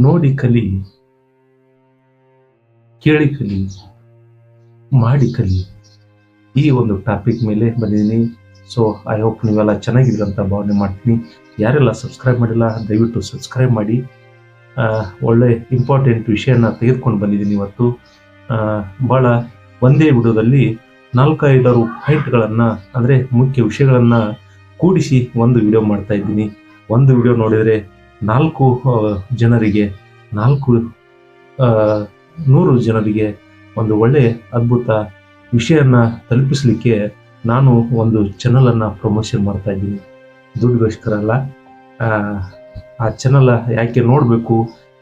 ನೋಡಿ ಕಲಿ, ಕೇಳಿ ಕಲಿ, ಮಾಡಿ ಕಲಿ. ಈ ಒಂದು ಟಾಪಿಕ್ ಮೇಲೆ ಬಂದಿದ್ದೀನಿ. ಸೊ ಐ ಹೋಪ್ ನೀವೆಲ್ಲ ಚೆನ್ನಾಗಿದ್ದೀರ ಅಂತ ಭಾವನೆ ಮಾಡ್ತೀನಿ. ಯಾರೆಲ್ಲ ಸಬ್ಸ್ಕ್ರೈಬ್ ಮಾಡಿಲ್ಲ, ದಯವಿಟ್ಟು ಸಬ್ಸ್ಕ್ರೈಬ್ ಮಾಡಿ. ಒಳ್ಳೆ ಇಂಪಾರ್ಟೆಂಟ್ ವಿಷಯನ ತೆಗೆದುಕೊಂಡು ಬಂದಿದ್ದೀನಿ ಇವತ್ತು. ಭಾಳ ಒಂದೇ ವಿಡಿಯೋದಲ್ಲಿ ನಾಲ್ಕೈದಾರು ಪಾಯಿಂಟ್ಗಳನ್ನು ಅಂದರೆ ಮುಖ್ಯ ವಿಷಯಗಳನ್ನು ಕೂಡಿಸಿ ಒಂದು ವಿಡಿಯೋ ಮಾಡ್ತಾ ಇದ್ದೀನಿ. ಒಂದು ವಿಡಿಯೋ ನೋಡಿದರೆ ನಾಲ್ಕು ಜನರಿಗೆ ನಾಲ್ಕು ನೂರು ಜನರಿಗೆ ಒಂದು ಒಳ್ಳೆಯ ಅದ್ಭುತ ವಿಷಯನ ತಲುಪಿಸಲಿಕ್ಕೆ ನಾನು ಒಂದು ಚಾನಲನ್ನು ಪ್ರಮೋಷನ್ ಮಾಡ್ತಾ ಇದ್ದೀನಿ. ದುಡ್ಡುಗೋಸ್ಕರ ಅಲ್ಲ ಆ, ಚಾನಲ್ ಯಾಕೆ ನೋಡಬೇಕು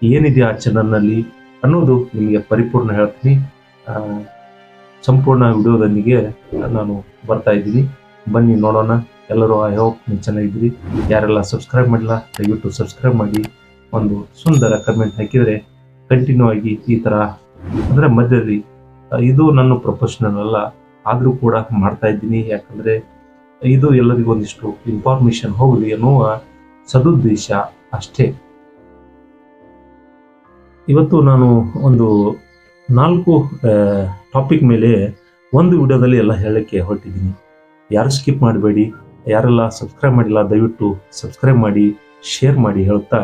ಏನಿದೆ ಆ ಚಾನಲ್ನಲ್ಲಿ ಅನ್ನೋದು ನಿಮಗೆ ಪರಿಪೂರ್ಣ ಹೇಳ್ತೀನಿ. ಸಂಪೂರ್ಣ ವಿಡಿಯೋದೊಂದಿಗೆ ನಾನು ಬರ್ತಾ ಇದ್ದೀನಿ. ಬನ್ನಿ ನೋಡೋಣ. ಎಲ್ಲರೂ ಐ ಹೋಪ್ ನೀವು ಚೆನ್ನಾಗಿದ್ದೀರಿ ಯಾರೆಲ್ಲ ಸಬ್ಸ್ಕ್ರೈಬ್ ಮಾಡಿಲ್ಲ, ದಯವಿಟ್ಟು ಸಬ್ಸ್ಕ್ರೈಬ್ ಮಾಡಿ. ಒಂದು ಸುಂದರ ಕಮೆಂಟ್ ಹಾಕಿದರೆ ಕಂಟಿನ್ಯೂ ಆಗಿ ಈ ಥರ ಅಂದರೆ ಮಧ್ಯದಲ್ಲಿ ಇದು ನನ್ನ ಪ್ರೊಫೆಷನಲ್ ಅಲ್ಲ, ಆದರೂ ಕೂಡ ಮಾಡ್ತಾ ಇದ್ದೀನಿ. ಯಾಕಂದರೆ ಇದು ಎಲ್ಲರಿಗೂ ಒಂದಿಷ್ಟು ಇನ್ಫಾರ್ಮೇಶನ್ ಹೋಗಲಿ ಅನ್ನುವ ಸದುದ್ದೇಶ ಅಷ್ಟೇ. ಇವತ್ತು ನಾನು ಒಂದು ನಾಲ್ಕು ಟಾಪಿಕ್ ಮೇಲೆ ಒಂದು ವಿಡಿಯೋದಲ್ಲಿ ಎಲ್ಲ ಹೇಳೋಕ್ಕೆ ಹೊರಟಿದ್ದೀನಿ. ಯಾರು ಸ್ಕಿಪ್ ಮಾಡಬೇಡಿ. ಯಾರೆಲ್ಲ ಸಬ್ಸ್ಕ್ರೈಬ್ ಮಾಡಿಲ್ಲ, ದಯವಿಟ್ಟು ಸಬ್ಸ್ಕ್ರೈಬ್ ಮಾಡಿ ಶೇರ್ ಮಾಡಿ ಹೇಳ್ತಾ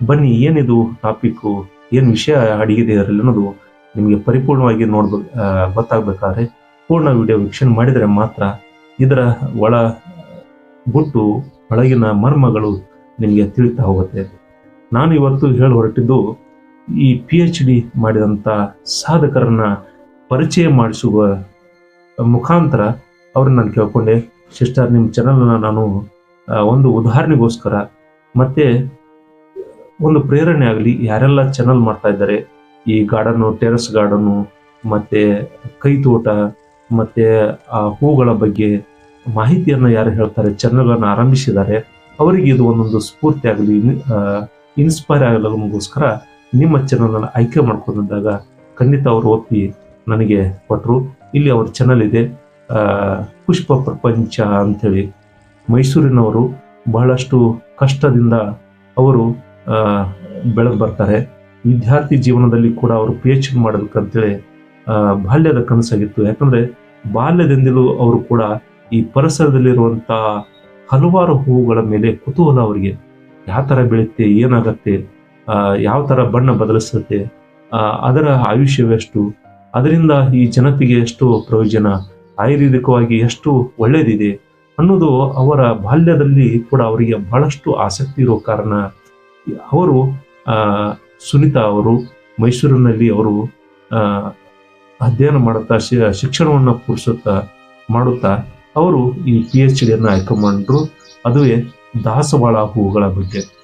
ಬನ್ನಿ, ಏನಿದು ಟಾಪಿಕ್ಕು ಏನು ವಿಷಯ ಅಡಗಿದೆ ಇದರಲ್ಲಿ ಅನ್ನೋದು ನಿಮಗೆ ಪರಿಪೂರ್ಣವಾಗಿ ನೋಡ್ಬೇಕು ಗೊತ್ತಾಗಬೇಕಾದ್ರೆ ಪೂರ್ಣ ವಿಡಿಯೋ ವೀಕ್ಷಣೆ ಮಾಡಿದರೆ ಮಾತ್ರ ಇದರ ಒಳ, ಗುಟ್ಟು, ಒಳಗಿನ ಮರ್ಮಗಳು ನಿಮಗೆ ತಿಳಿತಾ ಹೋಗುತ್ತೆ. ನಾನು ಇವತ್ತು ಹೇಳಿ ಹೊರಟಿದ್ದು ಈ ಪಿ ಎಚ್ ಡಿ ಮಾಡಿದಂಥ ಸಾಧಕರನ್ನ ಪರಿಚಯ ಮಾಡಿಸುವ ಮುಖಾಂತರ ಅವ್ರನ್ನ ನಾನು ಕೇಳ್ಕೊಂಡೆ. ಸಿಸ್ಟರ್, ನಿಮ್ಮ ಚಾನಲ್ನ ನಾನು ಒಂದು ಉದಾಹರಣೆಗೋಸ್ಕರ, ಮತ್ತೆ, ಒಂದು ಪ್ರೇರಣೆ ಆಗಲಿ, ಯಾರೆಲ್ಲ ಚಾನಲ್ ಮಾಡ್ತಾ ಇದ್ದಾರೆ, ಈ ಗಾರ್ಡನ್ನು ಟೆರೆಸ್ ಗಾರ್ಡನ್ನು ಮತ್ತೆ ಕೈತೋಟ ಮತ್ತು, ಆ, ಹೂಗಳ ಬಗ್ಗೆ ಮಾಹಿತಿಯನ್ನು ಯಾರು ಹೇಳ್ತಾರೆ, ಚಾನಲನ್ನು ಆರಂಭಿಸಿದ್ದಾರೆ, ಅವರಿಗೆ ಇದು ಒಂದೊಂದು ಸ್ಫೂರ್ತಿ ಆಗಲಿ ಇನ್ಸ್ಪೈರ್ ಆಗಲಿಗೋಸ್ಕರ ನಿಮ್ಮ ಚಾನಲನ್ನು ಆಯ್ಕೆ ಮಾಡ್ಕೊಂಡಿದ್ದಾಗ, ಖಂಡಿತ ಅವರು ಒಪ್ಪಿ ನನಗೆ ಕೊಟ್ಟರು ಇಲ್ಲಿ ಅವ್ರ ಚಾನಲ್ ಇದೆ. ಪುಷ್ಪ ಪ್ರಪಂಚ ಅಂಥೇಳಿ ಮೈಸೂರಿನವರು ಬಹಳಷ್ಟು ಕಷ್ಟದಿಂದ ಅವರು ಬೆಳೆದು ಬರ್ತಾರೆ. ವಿದ್ಯಾರ್ಥಿ ಜೀವನದಲ್ಲಿ ಕೂಡ ಅವರು ಪಿ ಎಚ್ ಡಿ ಮಾಡಬೇಕಂತೇಳಿ ಬಾಲ್ಯದ ಕನಸಾಗಿತ್ತು. ಯಾಕಂದರೆ ಬಾಲ್ಯದಿಂದಲೂ ಅವರು ಕೂಡ ಈ ಪರಿಸರದಲ್ಲಿರುವಂಥ ಹಲವಾರು ಹೂವುಗಳ ಮೇಲೆ ಕುತೂಹಲ ಅವರಿಗೆ. ಯಾವ ಥರ ಬೆಳೆಯುತ್ತೆ, ಏನಾಗತ್ತೆ ಯಾವ ಥರ ಬಣ್ಣ ಬದಲಿಸುತ್ತೆ ಅದರ ಆಯುಷ್ಯವೆಷ್ಟು, ಅದರಿಂದ ಈ ಜನತೆಗೆ ಎಷ್ಟು ಪ್ರಯೋಜನ. ಆಯುರ್ವೇದಿಕವಾಗಿ ಎಷ್ಟು ಒಳ್ಳೆಯದಿದೆ ಅನ್ನೋದು ಅವರ ಬಾಲ್ಯದಲ್ಲಿ ಕೂಡ ಅವರಿಗೆ ಬಹಳಷ್ಟು ಆಸಕ್ತಿ ಇರೋ ಕಾರಣ ಅವರು ಸುನೀತಾ ಅವರು, ಮೈಸೂರಿನಲ್ಲಿ ಅವರು ಅಧ್ಯಯನ ಮಾಡುತ್ತಾ, ಶಿ- ಶಿಕ್ಷಣವನ್ನು ಪೂರಿಸುತ್ತಾ ಮಾಡುತ್ತಾ ಅವರು ಈ ಪಿ ಎಚ್ ಡಿಯನ್ನು ಆಯ್ಕೆ ಮಾಡಿದ್ರು ಅದುವೇ ದಾಸವಾಳ ಹೂವುಗಳ ಬಗ್ಗೆ.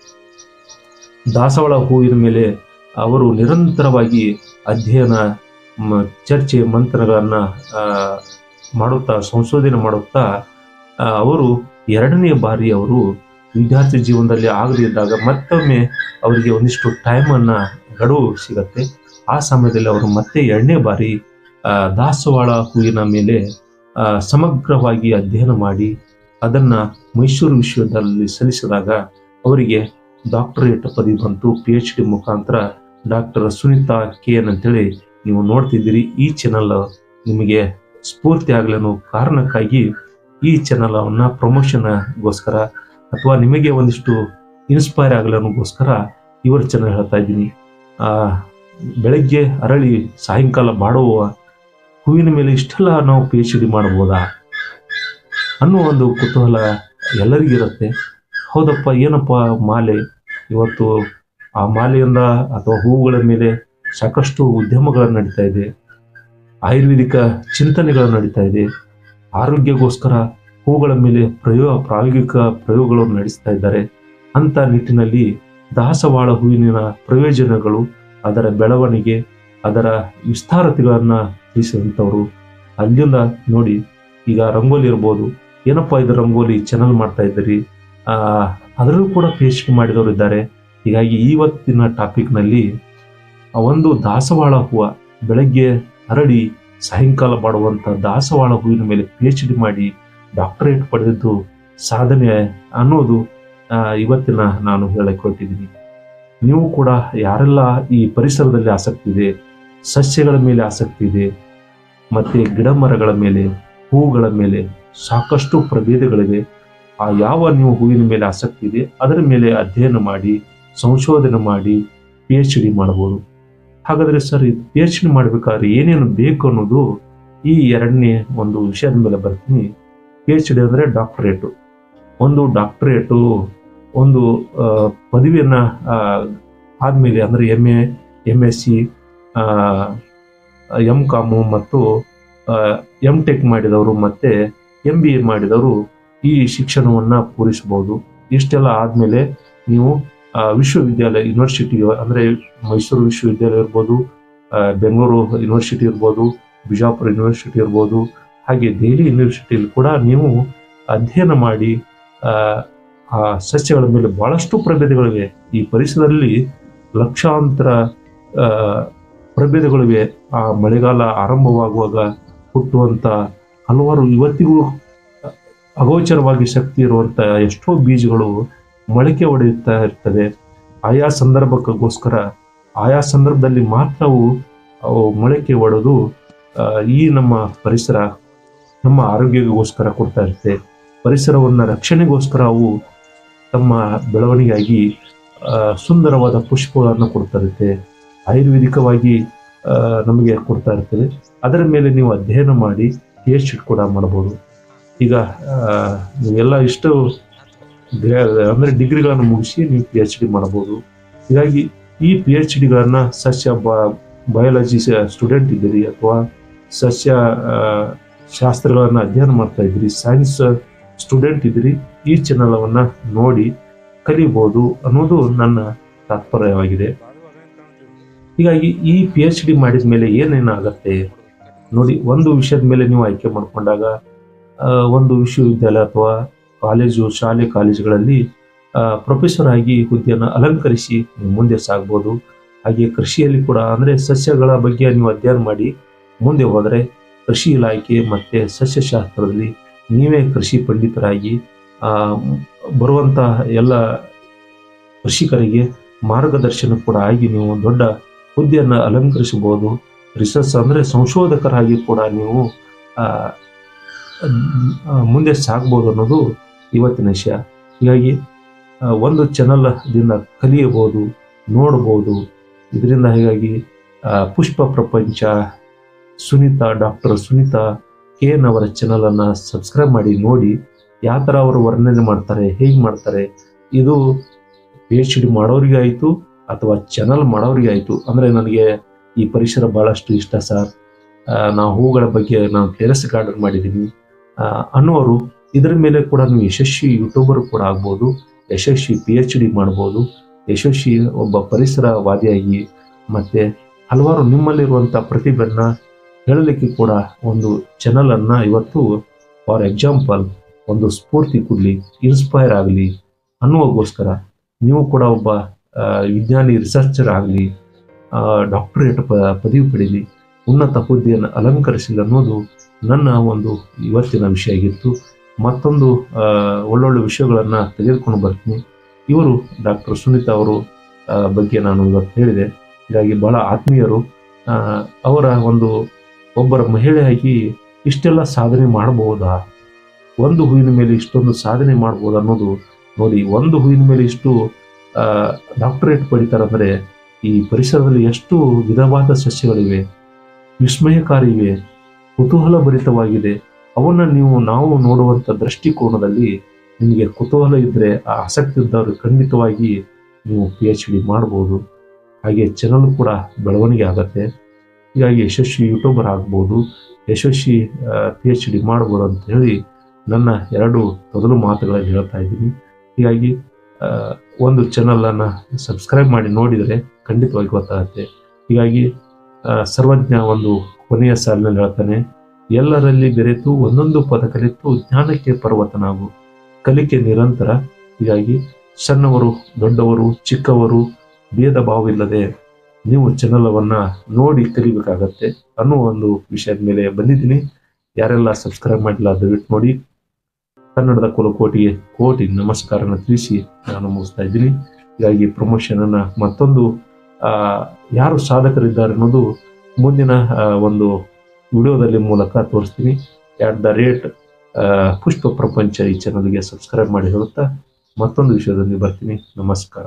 ದಾಸವಾಳ ಹೂವಿನ ಮೇಲೆ ಅವರು ನಿರಂತರವಾಗಿ ಅಧ್ಯಯನ ಚರ್ಚೆ, ಮಂಥನಗಳನ್ನು ಮಾಡುತ್ತಾ, ಸಂಶೋಧನೆ ಮಾಡುತ್ತಾ ಅವರು ಎರಡನೇ ಬಾರಿ ಅವರು ವಿದ್ಯಾರ್ಥಿ ಜೀವನದಲ್ಲಿ ಆಗದಿದ್ದಾಗ ಮತ್ತೊಮ್ಮೆ ಅವರಿಗೆ ಒಂದಿಷ್ಟು ಟೈಮನ್ನು ಗಡುವು ಸಿಗತ್ತೆ. ಆ ಸಮಯದಲ್ಲಿ ಅವರು ಮತ್ತೆ ಎರಡನೇ ಬಾರಿ ದಾಸವಾಳ ಹೂವಿನ ಮೇಲೆ ಸಮಗ್ರವಾಗಿ ಅಧ್ಯಯನ ಮಾಡಿ, ಅದನ್ನು ಮೈಸೂರು ವಿಶ್ವವಿದ್ಯಾಲಯದಲ್ಲಿ ಸಲ್ಲಿಸಿದಾಗ ಅವರಿಗೆ ಡಾಕ್ಟರೇಟ್ ಪದವಿ ಬಂತು. ಪಿ ಎಚ್ ಡಿ ಮುಖಾಂತರ ಡಾಕ್ಟರ್ ಸುನೀತಾ ಕೆ ಎನ್ ಅಂತೇಳಿ ನೀವು ನೋಡ್ತಿದ್ದೀರಿ. ಈ ಚಾನಲ್ ನಿಮಗೆ ಸ್ಫೂರ್ತಿ ಆಗಲಿ ಅನ್ನೋ ಕಾರಣಕ್ಕಾಗಿ ಈ ಚಾನಲನ್ನು ಪ್ರಮೋಷನ್ಗೋಸ್ಕರ ಅಥವಾ ನಿಮಗೆ ಒಂದಿಷ್ಟು ಇನ್ಸ್ಪೈರ್ ಆಗಲಿ ಅನ್ನೋಗೋಸ್ಕರ ಇವರ ಚಾನಲ್ ಹೇಳ್ತಾ ಇದ್ದೀನಿ. ಬೆಳಗ್ಗೆ ಅರಳಿ ಸಾಯಂಕಾಲ ಬಾಡುವ ಹೂವಿನ ಮೇಲೆ ಇಷ್ಟೆಲ್ಲ ನಾವು ಪಿ ಎಚ್ ಡಿ ಮಾಡ್ಬೋದಾ ಅನ್ನೋ ಒಂದು ಕುತೂಹಲ ಎಲ್ಲರಿಗಿರುತ್ತೆ ಹೌದಪ್ಪ, ಏನಪ್ಪ ಮಾಲೆ? ಇವತ್ತು ಆ ಮಾಲೆಯಿಂದ ಅಥವಾ ಹೂವುಗಳ ಮೇಲೆ ಸಾಕಷ್ಟು ಉದ್ಯಮಗಳು ನಡೀತಾ ಇದೆ. ಆಯುರ್ವೇದಿಕ ಚಿಂತನೆಗಳು ನಡೀತಾ ಇದೆ. ಆರೋಗ್ಯಕ್ಕೋಸ್ಕರ ಹೂಗಳ ಮೇಲೆ ಪ್ರಯೋಗ ಪ್ರಾಯೋಗಿಕ ಪ್ರಯೋಗಗಳನ್ನು ನಡೆಸ್ತಾ ಇದ್ದಾರೆ. ಅಂತ ನಿಟ್ಟಿನಲ್ಲಿ ದಾಸವಾಳ ಹೂವಿನ ಪ್ರಯೋಜನಗಳು ಅದರ ಬೆಳವಣಿಗೆ, ಅದರ ವಿಸ್ತಾರತೆಗಳನ್ನು ತಿಳಿಸಿದಂಥವರು. ಅಲ್ಲಿಂದ ನೋಡಿ, ಈಗ ರಂಗೋಲಿ ಇರ್ಬೋದು. ಏನಪ್ಪ ಇದು ರಂಗೋಲಿ ಚಾನಲ್ ಮಾಡ್ತಾ ಇದ್ದೀರಿ? ಅದರಲ್ಲೂ ಕೂಡ ಪಿ ಎಚ್ ಡಿ ಮಾಡಿದವರು ಇದ್ದಾರೆ. ಹೀಗಾಗಿ ಇವತ್ತಿನ ಟಾಪಿಕ್ನಲ್ಲಿ ಒಂದು ದಾಸವಾಳ ಹೂವು ಬೆಳಗ್ಗೆ ಅರಳಿ ಸಾಯಂಕಾಲ ಮಾಡುವಂಥ ದಾಸವಾಳ ಹೂವಿನ ಮೇಲೆ ಪಿ ಎಚ್ ಡಿ ಮಾಡಿ ಡಾಕ್ಟರೇಟ್ ಪಡೆದಿದ್ದು ಸಾಧನೆ ಅನ್ನೋದು ಇವತ್ತಿನ ನಾನು ಹೇಳಕ್ಕೆ ಹೊರಟಿದ್ದೀನಿ ನೀವು ಕೂಡ ಯಾರೆಲ್ಲ ಈ ಪರಿಸರದಲ್ಲಿ ಆಸಕ್ತಿ ಇದೆ, ಸಸ್ಯಗಳ ಮೇಲೆ ಆಸಕ್ತಿ ಇದೆ, ಮತ್ತೆ ಗಿಡ ಮರಗಳ ಮೇಲೆ, ಹೂವುಗಳ ಮೇಲೆ ಸಾಕಷ್ಟು ಪ್ರಭೇದಗಳಿವೆ, ಆ ಯಾವ ನೀವು ಹೂವಿನ ಮೇಲೆ ಆಸಕ್ತಿ ಇದೆ, ಅದರ ಮೇಲೆ ಅಧ್ಯಯನ ಮಾಡಿ, ಸಂಶೋಧನೆ ಮಾಡಿ ಪಿ ಎಚ್ ಡಿ ಮಾಡಬಹುದು. ಹಾಗಾದ್ರೆ ಸರ್ ಯೋಚನೆ ಮಾಡ್ಬೇಕಾದ್ರೆ ಏನೇನು ಬೇಕು ಅನ್ನೋದು ಈ ಎರಡನೇ ಒಂದು ವಿಷಯದ ಮೇಲೆ ಬರ್ತೀನಿ. ಪಿ ಎಚ್ ಡಿ ಅಂದರೆ ಡಾಕ್ಟ್ರೇಟು ಒಂದು ಡಾಕ್ಟ್ರೇಟು ಒಂದು ಪದವಿಯನ್ನು ಆದಮೇಲೆ ಅಂದರೆ M A M S C M com ಮತ್ತು ಎಂ ಟೆಕ್ ಮಾಡಿದವರು ಮತ್ತು ಎಂ ಬಿ ಎ ಮಾಡಿದವರು ಈ ಶಿಕ್ಷಣವನ್ನು ಪೂರೈಸ್ಬೋದು ಇಷ್ಟೆಲ್ಲ ಆದಮೇಲೆ ನೀವು ವಿಶ್ವವಿದ್ಯಾಲಯ ಯೂನಿವರ್ಸಿಟಿ ಅಂದರೆ ಮೈಸೂರು ವಿಶ್ವವಿದ್ಯಾಲಯ ಇರ್ಬೋದು ಬೆಂಗಳೂರು ಯೂನಿವರ್ಸಿಟಿ ಇರ್ಬೋದು ಬಿಜಾಪುರ ಯೂನಿವರ್ಸಿಟಿ ಇರ್ಬೋದು ಹಾಗೆ ದೆಹಲಿ ಯೂನಿವರ್ಸಿಟಿಯಲ್ಲಿ ಕೂಡ ನೀವು ಅಧ್ಯಯನ ಮಾಡಿ ಆ, ಸಸ್ಯಗಳ ಮೇಲೆ ಬಹಳಷ್ಟು ಪ್ರಭೇದಗಳಿವೆ. ಈ ಪರಿಸರದಲ್ಲಿ ಲಕ್ಷಾಂತರ ಪ್ರಭೇದಗಳಿವೆ. ಆ ಮಳೆಗಾಲ ಆರಂಭವಾಗುವಾಗ ಹುಟ್ಟುವಂಥ ಹಲವಾರು ಇವತ್ತಿಗೂ ಅಗೋಚರವಾಗಿ ಶಕ್ತಿ ಇರುವಂತ ಎಷ್ಟೋ ಬೀಜಗಳು ಮೊಳಕೆ ಹೊಡೆಯುತ್ತಾ ಇರ್ತದೆ. ಆಯಾ ಸಂದರ್ಭಕ್ಕೋಸ್ಕರ, ಆಯಾ ಸಂದರ್ಭದಲ್ಲಿ ಮಾತ್ರ ಅವು ಮೊಳಕೆ ಒಡೆದು ಈ ನಮ್ಮ ಪರಿಸರ, ನಮ್ಮ ಆರೋಗ್ಯಕ್ಕೋಸ್ಕರ ಕೊಡ್ತಾ ಇರುತ್ತೆ. ಪರಿಸರವನ್ನ ರಕ್ಷಣೆಗೋಸ್ಕರ ಅವು ತಮ್ಮ ಬೆಳವಣಿಗೆಯಾಗಿ ಸುಂದರವಾದ ಪುಷ್ಪಗಳನ್ನು ಕೊಡ್ತಾ ಇರುತ್ತೆ. ಆಯುರ್ವೇದಿಕವಾಗಿ ನಮಗೆ ಕೊಡ್ತಾ ಇರ್ತದೆ. ಅದರ ಮೇಲೆ ನೀವು ಅಧ್ಯಯನ ಮಾಡಿ ಟೇಸ್ಟ್ ಕೂಡ ಮಾಡ್ಬೋದು. ಈಗ ನೀವೆಲ್ಲ ಇಷ್ಟು ಅಂದ್ರೆ ಡಿಗ್ರಿಗಳನ್ನು ಮುಗಿಸಿ ನೀವು ಪಿ ಎಚ್ ಡಿ ಮಾಡಬಹುದು ಹೀಗಾಗಿ ಈ ಪಿ ಎಚ್ ಡಿಗಳನ್ನ ಸಸ್ಯ ಬಯಾಲಜಿ ಸ್ಟೂಡೆಂಟ್ ಇದ್ದೀರಿ ಅಥವಾ ಸಸ್ಯ ಶಾಸ್ತ್ರಗಳನ್ನು ಅಧ್ಯಯನ ಮಾಡ್ತಾ ಇದ್ದೀರಿ ಸೈನ್ಸ್ ಸ್ಟೂಡೆಂಟ್ ಇದ್ದೀರಿ, ಈ ಚಾನಲವನ್ನು ನೋಡಿ ಕಲಿಬಹುದು ಅನ್ನೋದು ನನ್ನ ತಾತ್ಪರ್ಯವಾಗಿದೆ. ಹೀಗಾಗಿ ಈ ಪಿ ಎಚ್ ಡಿ ಮಾಡಿದ ಮೇಲೆ ಏನೇನಾಗತ್ತೆ ನೋಡಿ, ಒಂದು ವಿಷಯದ ಮೇಲೆ ನೀವು ಆಯ್ಕೆ ಮಾಡಿಕೊಂಡಾಗ ಒಂದು ವಿಶ್ವವಿದ್ಯಾಲಯ ಅಥವಾ ಕಾಲೇಜು, ಶಾಲೆ, ಕಾಲೇಜುಗಳಲ್ಲಿ ಪ್ರೊಫೆಸರ್ ಆಗಿ ಹುದ್ದೆಯನ್ನು ಅಲಂಕರಿಸಿ ಮುಂದೆ ಸಾಗ್ಬೋದು. ಹಾಗೆ ಕೃಷಿಯಲ್ಲಿ ಕೂಡ ಅಂದರೆ ಸಸ್ಯಗಳ ಬಗ್ಗೆ ನೀವು ಅಧ್ಯಯನ ಮಾಡಿ ಮುಂದೆ ಹೋದರೆ ಕೃಷಿ ಇಲಾಖೆ ಮತ್ತು ಸಸ್ಯಶಾಸ್ತ್ರದಲ್ಲಿ ನೀವೇ ಕೃಷಿ ಪಂಡಿತರಾಗಿ ಬರುವಂತಹ ಎಲ್ಲ ಕೃಷಿಕರಿಗೆ ಮಾರ್ಗದರ್ಶನ ಕೂಡ ಆಗಿ ನೀವು ದೊಡ್ಡ ಹುದ್ದೆಯನ್ನು ಅಲಂಕರಿಸಬಹುದು. ರಿಸರ್ಚ್ ಅಂದರೆ ಸಂಶೋಧಕರಾಗಿ ಕೂಡ ನೀವು ಮುಂದೆ ಸಾಗ್ಬೋದು ಅನ್ನೋದು ಇವತ್ತಿನ ವಿಷಯ. ಹೀಗಾಗಿ ಒಂದು ಚಾನಲ್ದಿಂದ ಕಲಿಯಬಹುದು ನೋಡ್ಬೋದು ಇದರಿಂದ ಹೀಗಾಗಿ ಪುಷ್ಪ ಪ್ರಪಂಚ, Sunita doctor Sunita, K N ಅವರ ಚಾನಲನ್ನು ಸಬ್ಸ್ಕ್ರೈಬ್ ಮಾಡಿ, ನೋಡಿ, ಯಾವ ಥರ ಅವರು ವರ್ಣನೆ ಮಾಡ್ತಾರೆ, ಹೇಗೆ ಮಾಡ್ತಾರೆ, ಇದು ಪಿ ಎಚ್ ಡಿ ಮಾಡೋರಿಗೆ ಆಯಿತು, ಅಥವಾ ಚಾನಲ್ ಮಾಡೋರಿಗೆ ಆಯಿತು. ಅಂದರೆ ನನಗೆ ಈ ಪರಿಸರ ಭಾಳಷ್ಟು ಇಷ್ಟ ಸರ್. ನಾವು ಹೂಗಳ ಬಗ್ಗೆ ನಾನು ಟೆರೆಸ್ ಗಾರ್ಡನ್ ಮಾಡಿದ್ದೀನಿ. ಅನ್ನೋರು ಇದರ ಮೇಲೆ ಕೂಡ ನೀವು ಯಶಸ್ವಿ ಯೂಟ್ಯೂಬರ್ ಕೂಡ ಆಗ್ಬೋದು, ಯಶಸ್ವಿ ಪಿ ಎಚ್ ಡಿ ಮಾಡ್ಬೋದು, ಯಶಸ್ವಿ ಒಬ್ಬ ಪರಿಸರವಾದಿಯಾಗಿ ಮತ್ತೆ ಹಲವಾರು ನಿಮ್ಮಲ್ಲಿರುವಂಥ ಪ್ರತಿಭೆಯನ್ನ ಹೇಳಲಿಕ್ಕೆ ಕೂಡ ಒಂದು ಚಾನಲನ್ನು ಇವತ್ತು ಫಾರ್ ಎಕ್ಸಾಂಪಲ್ ಒಂದು ಸ್ಫೂರ್ತಿ ಕೊಡಲಿ ಇನ್ಸ್ಪೈರ್ ಆಗಲಿ ಅನ್ನುವಗೋಸ್ಕರ ನೀವು ಕೂಡ ಒಬ್ಬ ವಿಜ್ಞಾನಿ ರಿಸರ್ಚರ್ ಆಗಲಿ ಡಾಕ್ಟರೇಟ್ ಪ, ಪದವಿ ಪಡೀಲಿ, ಉನ್ನತ ಹುದ್ದೆಯನ್ನು ಅಲಂಕರಿಸಲಿ ಅನ್ನೋದು ನನ್ನ ಒಂದು ಇವತ್ತಿನ ವಿಷಯ ಆಗಿತ್ತು. ಮತ್ತೊಂದು ಒಳ್ಳೊಳ್ಳೆ ವಿಷಯಗಳನ್ನು ತೆಗೆದುಕೊಂಡು ಬರ್ತೀನಿ. ಇವರು ಡಾಕ್ಟರ್ ಸುನೀತಾ ಅವರು ಬಗ್ಗೆ ನಾನು ಇವತ್ತು ಹೇಳಿದೆ. ಹೀಗಾಗಿ ಬಹಳ ಆತ್ಮೀಯರು ಅವರ ಒಂದು ಒಬ್ಬರ ಮಹಿಳೆಯಾಗಿ ಇಷ್ಟೆಲ್ಲ ಸಾಧನೆ ಮಾಡಬಹುದಾ? ಒಂದು ಹೂವಿನ ಮೇಲೆ ಇಷ್ಟೊಂದು ಸಾಧನೆ ಮಾಡ್ಬೋದು ಅನ್ನೋದು ನೋಡಿ. ಒಂದು ಹೂವಿನ ಮೇಲೆ ಇಷ್ಟು ಡಾಕ್ಟರೇಟ್ ಪಡಿತಾರಂದರೆ ಈ ಪರಿಸರದಲ್ಲಿ ಎಷ್ಟು ವಿಧವಾದ ಸಸ್ಯಗಳಿವೆ ವಿಸ್ಮಯಕಾರಿ ಇವೆ ಕುತೂಹಲ ಭರಿತವಾಗಿದೆ ಅವನ್ನ ನೀವು ನಾವು ನೋಡುವಂಥ ದೃಷ್ಟಿಕೋನದಲ್ಲಿ ನಿಮಗೆ ಕುತೂಹಲ ಇದ್ದರೆ ಆ ಆಸಕ್ತಿ ಇದ್ದವರು ಖಂಡಿತವಾಗಿ ನೀವು ಪಿ ಎಚ್ ಡಿ ಮಾಡ್ಬೋದು. ಹಾಗೆ ಚಾನಲ್ ಕೂಡ ಬೆಳವಣಿಗೆ ಆಗತ್ತೆ. ಹೀಗಾಗಿ ಯಶಸ್ವಿ ಯೂಟ್ಯೂಬರ್ ಆಗ್ಬೋದು, ಯಶಸ್ವಿ ಪಿ ಎಚ್ ಡಿ ಮಾಡ್ಬೋದು ಅಂತ ಹೇಳಿ ನನ್ನ ಎರಡು ಮೊದಲು ಮಾತುಗಳಲ್ಲಿ ಹೇಳ್ತಾ ಇದ್ದೀನಿ. ಹೀಗಾಗಿ ಒಂದು ಚಾನಲನ್ನು ಸಬ್ಸ್ಕ್ರೈಬ್ ಮಾಡಿ ನೋಡಿದರೆ ಖಂಡಿತವಾಗಿ ಗೊತ್ತಾಗುತ್ತೆ. ಹೀಗಾಗಿ ಸರ್ವಜ್ಞ ಒಂದು ಕೊನೆಯ ಸಾಲಿನಲ್ಲಿ ಹೇಳ್ತಾನೆ. ಎಲ್ಲರಲ್ಲಿ ಬೆರೆತು ಒಂದೊಂದು ಪದ ಕಲಿತು ಜ್ಞಾನಕ್ಕೆ ಪರ್ವತನಾಗು. ಕಲಿಕೆ ನಿರಂತರ. ಹೀಗಾಗಿ ಸಣ್ಣವರು, ದೊಡ್ಡವರು, ಚಿಕ್ಕವರು ಭೇದ ಭಾವವಿಲ್ಲದೆ ನೀವು ಚಾನಲವನ್ನು ನೋಡಿ ಕಲಿಬೇಕಾಗತ್ತೆ ಅನ್ನೋ ಒಂದು ವಿಷಯದ ಮೇಲೆ ಬಂದಿದ್ದೀನಿ. ಯಾರೆಲ್ಲ ಸಬ್ಸ್ಕ್ರೈಬ್ ಮಾಡಿಲ್ಲ, ದಯವಿಟ್ಟು ನೋಡಿ. ಕನ್ನಡದ ಕುಲಕೋಟಿಗೆ ಕೋಟಿ ನಮಸ್ಕಾರನ ತಿಳಿಸಿ ನಾನು ಮುಗಿಸ್ತಾ ಇದ್ದೀನಿ. ಹೀಗಾಗಿ ಪ್ರಮೋಷನನ್ನು ಮತ್ತೊಂದು ಯಾರು ಸಾಧಕರಿದ್ದಾರೆ ಅನ್ನೋದು ಮುಂದಿನ ಒಂದು ವಿಡಿಯೋದಲ್ಲಿ ಮೂಲಕ ತೋರಿಸ್ತೀನಿ. ಆಟ್ ದ ರೇಟ್ ಪುಷ್ಪ ಪ್ರಪಂಚ ಈ ಚಾನಲ್ಗೆ ಸಬ್ಸ್ಕ್ರೈಬ್ ಮಾಡಿ ಹೇಳುತ್ತಾ ಮತ್ತೊಂದು ವಿಷಯದಲ್ಲಿ ಬರ್ತೀನಿ. ನಮಸ್ಕಾರ.